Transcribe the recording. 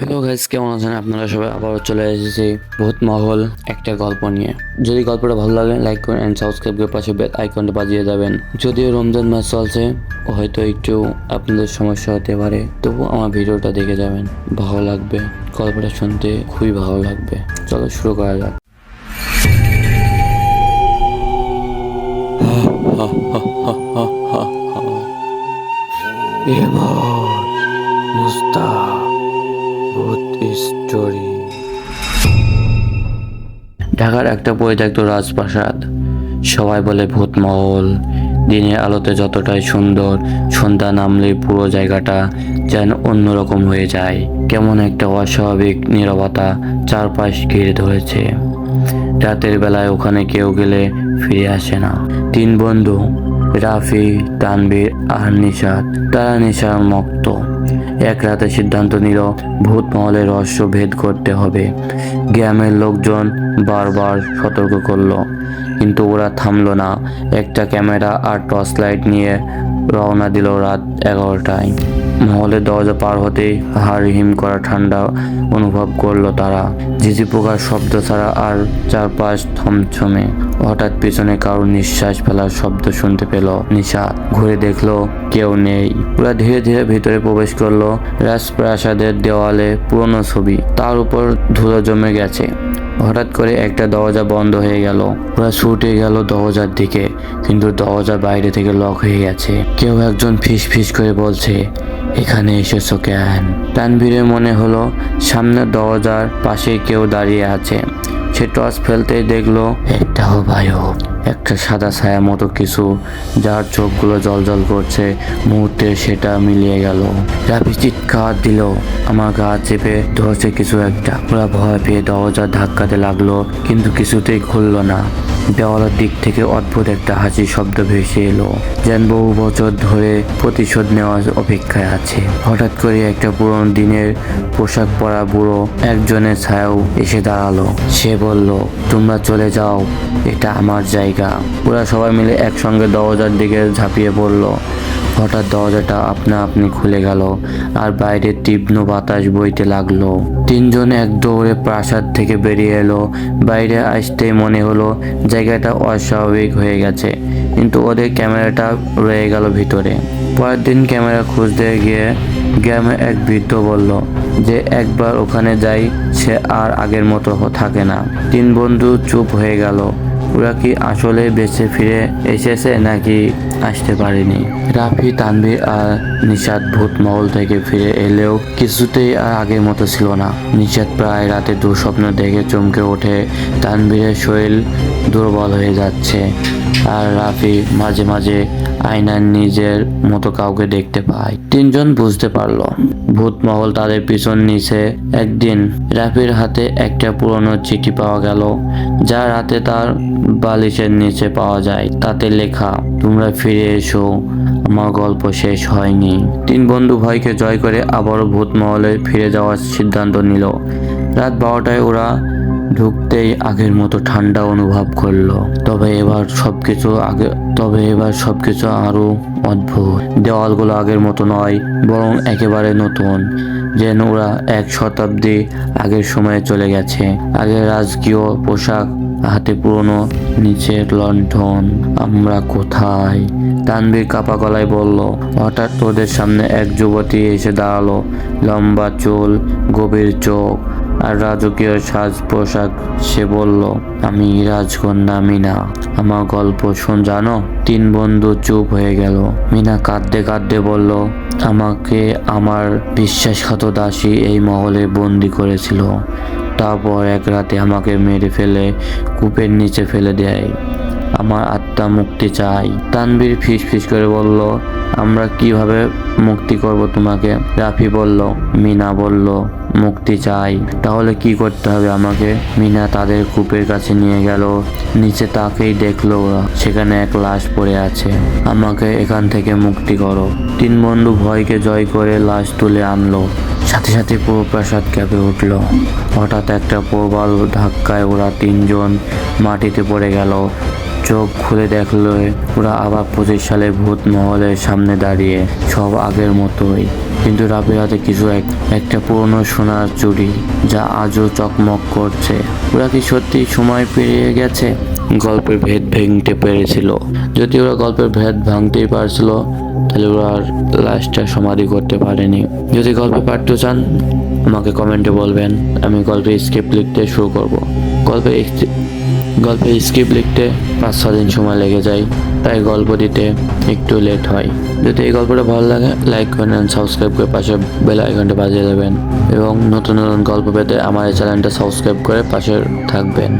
Hello guys কেমন আছেন? আপনারা সবাই? আবারও চলে এসেছি ভূত মহল একটা গল্প নিয়ে। যদি গল্পটা ভালো লাগে লাইক করেন অ্যান্ড সাবস্ক্রাইব করে পাশে বেল আইকনটা বাজিয়ে যাবেন যদিও রমজান মাস চলছে, হয়তো একটু আপনাদের সমস্যা হতে পারে তবু আমার ভিডিওটা দেখে যাবেন। ভালো লাগবে। গল্পটা শুনতে খুবই ভালো লাগবে। চলো শুরু করা যাক। এবার মুস্তা ঢাকার একটা পরিত্যক্ত রাজপ্রাসাদ। সবাই বলে ভূত মহল দিনের আলোতে যতটাই সুন্দর, সন্ধ্যা নামলে পুরো জায়গাটা যেন অন্যরকম হয়ে যায়। কেমন একটা অস্বাভাবিক নীরবতা চারপাশ ঘিরে ধরেছে। রাতের বেলায় ওখানে কেউ গেলে ফিরে আসে না। তিন বন্ধু, রাফি তানবীর আর নিশাদ তারা নিশার মুক্ত। এক রাতে সিদ্ধান্ত নিল ভূত মহলের রহস্য ভেদ করতে হবে। গ্রামের লোকজন বারবার সতর্ক করল, কিন্তু ওরা থামলো না। একটা ক্যামেরা আর টর্চ লাইট নিয়ে রওনা দিল রাত এগারোটায়। মহলের দরজা পার হতেই হাড় হিম করা ঠান্ডা অনুভব করল তারা। ঝিঝি পোকার শব্দ ছাড়া আর চারপাশ থমথমে। হঠাৎ পিছনে কারোর নিঃশ্বাস ফেলার শব্দ শুনতে পেল। নিশা ঘুরে দেখল, কেউ নেই। ওরা ধীরে ধীরে ভিতরে প্রবেশ করল। রাজপ্রাসাদের দেওয়ালে পুরনো ছবি। তার উপর ধুলো জমে গেছে। হঠাৎ করে একটা দরজা বন্ধ হয়ে গেল। ওরা ছুটে গেল দরজার দিকে, কিন্তু দরজা বাইরে থেকে লক হয়ে গেছে। কেউ একজন ফিস ফিস করে বলছে, এখানে এসেছ কেন? তানভীরের মনে হলো, সামনের দরজার পাশে কেউ দাঁড়িয়ে আছে। সে টর্চ ফেলতে দেখল একটা অবায়ব একটা সাদা ছায়া মতো কিছু যার চোখগুলো জল করছে। মুহূর্তে সেটা মিলিয়ে গেল। রাফি চিৎকার দিল। আমার গা চেপে ধরছে কিছু একটা। ওরা ভয় পেয়ে দরজা ধাক্কাতে লাগল, কিন্তু কিছুতেই খুললো না। দেওয়ালের দিক থেকে অদ্ভুত একটা হাসি শব্দ ভেসে এলো, যেন বহু বছর ধরে প্রতিশোধ নেওয়ার অপেক্ষায় আছে। হঠাৎ করে একটা পুরনো দিনের পোশাক পরা বুড়ো একজনের ছায়াও এসে দাঁড়াল। সে বলল, তোমরা চলে যাও, এটা আমার জায়গা। ওরা সবাই মিলে একসঙ্গে দরজার দিকে ঝাঁপিয়ে পড়ল। হঠাৎ দরজাটা আপনা আপনি খুলে গেল আর বাইরে তীব্র বাতাস বইতে লাগল। তিনজন এক দৌড়ে প্রাসাদ থেকে বেরিয়ে এলো। বাইরে আসতেই মনে হলো জায়গাটা অস্বাভাবিক হয়ে গেছে, কিন্তু ওদের ক্যামেরাটা রয়ে গেল ভিতরে। পরের দিন ক্যামেরা খুঁজতে গিয়ে গ্রামে এক বৃদ্ধ বলল যে, একবার ওখানে যাই, সে আর আগের মতো থাকে না। তিন বন্ধু চুপ হয়ে গেল। ওরা কি আসলে বেঁচে ফিরে এসেছে নাকি আসতে পারেনি? রাফি, তানভীর আর নিশাদ ভূত মহল থেকে ফিরে এলেও কিছুতেই আর আগের মতো ছিল না। নিশাদ প্রায় রাতে দুঃস্বপ্ন দেখে চমকে ওঠে। তানভীরের শরীর দুর্বল হয়ে যাচ্ছে। আর রাফি মাঝে মাঝে আয়নার নিজের মতো কাউকে দেখতে পায়। তিনজন বুঝতে পারল ভূত মহল তাদের পিছন নিচে। একদিন রাফির হাতে একটা পুরনো চিঠি পাওয়া গেল যা রাতে তার বালিশের নিচে পাওয়া যায়। তাতে লেখা, তোমরা ফিরে এসো, আমার গল্প শেষ হয়নি। তিন বন্ধু ভয়কে জয় করে আবারও ভূত মহলে ফিরে যাওয়ার সিদ্ধান্ত নিল। রাত বারোটায় ওরা ঢুকতেই আগের মতো ঠান্ডা অনুভব করল। তবে এবার সবকিছু আগে তবে এবার সবকিছু আরও অদ্ভুত। দেওয়ালগুলো আগের মতো নয়, বরং একেবারে নতুন, যেন ওরা এক শতাব্দী আগের সময়ে চলে গেছে। আগের রাজকীয় পোশাক, হাতে পুরনো, নিচের লণ্ঠন, আমরা কোথায়? তানবীর কাপা গলায় বলল। হঠাৎ ওদের সামনে এক যুবতী এসে দাঁড়াল। লম্বা চুল, গভীর চোখ আর রাজকীয় সাজ পোশাক সে বলল, আমি রাজকন্যা মিনা। আমার গল্প শুন, জানো? তিন বন্ধু চুপ হয়ে গেল। মিনা কাঁদতে কাঁদতে বলল, আমাকে আমার বিশ্বাসঘাত দাসী এই মহলে বন্দি করেছিল। তারপর এক রাতে আমাকে মেরে ফেলে, কূপের নিচে ফেলে দেয়। আমার আত্মা মুক্তি চাই তানবীর ফিস ফিস করে বলল আমরা কীভাবে মুক্তি করব? তোমাকে রাফি বলল, মিনা বলল, মুক্তি চাই। তাহলে কি করতে হবে? আমাকে মিনা তাদের কূপের কাছে নিয়ে গেল। নিচে তাকেই দেখল ওরা। সেখানে এক লাশ পড়ে আছে। আমাকে এখান থেকে মুক্তি করো। তিন বন্ধু ভয়কে জয় করে লাশ তুলে আনলো। সাথে সাথে পুরো প্রাসাদ কেঁপে উঠল। হঠাৎ একটা প্রবল ধাক্কায় ওরা তিনজন মাটিতে পড়ে গেল। চোখ খুলে দেখল ওরা আবার পঁচিশ সালে ভূত মহলের সামনে দাঁড়িয়ে সব আগের মতোই। কিন্তু রাবের হাতে কিছু এক, একটা পুরনো সোনার চুড়ি যা আজও চকমক করছে। ওরা কি সত্যি সময় পেরিয়ে গেছে? গল্পের ভেদ ভেঙতে পেরেছিল। যদি ওরা গল্পের ভেদ ভাঙতেই পারছিল, তাহলে ওরা আর লাশটা সমাধি করতে পারেনি। যদি গল্পে পারতে চান, আমাকে কমেন্টে বলবেন। আমি গল্পে স্ক্রিপ্ট লিখতে শুরু করব। গল্পে গল্পে স্ক্রিপ্ট লিখতে পাঁচ ছ দিন সময় লেগে যায়, তাই গল্প দিতে একটু লেট হয়। যদি এই গল্পটা ভালো লাগে লাইক করেন সাবস্ক্রাইব করে পাশে বেল আইকনটা বাজিয়ে দেবেন। এবং নতুন নতুন গল্প পেতে আমার এই চ্যানেলটা সাবস্ক্রাইব করে পাশে থাকবেন।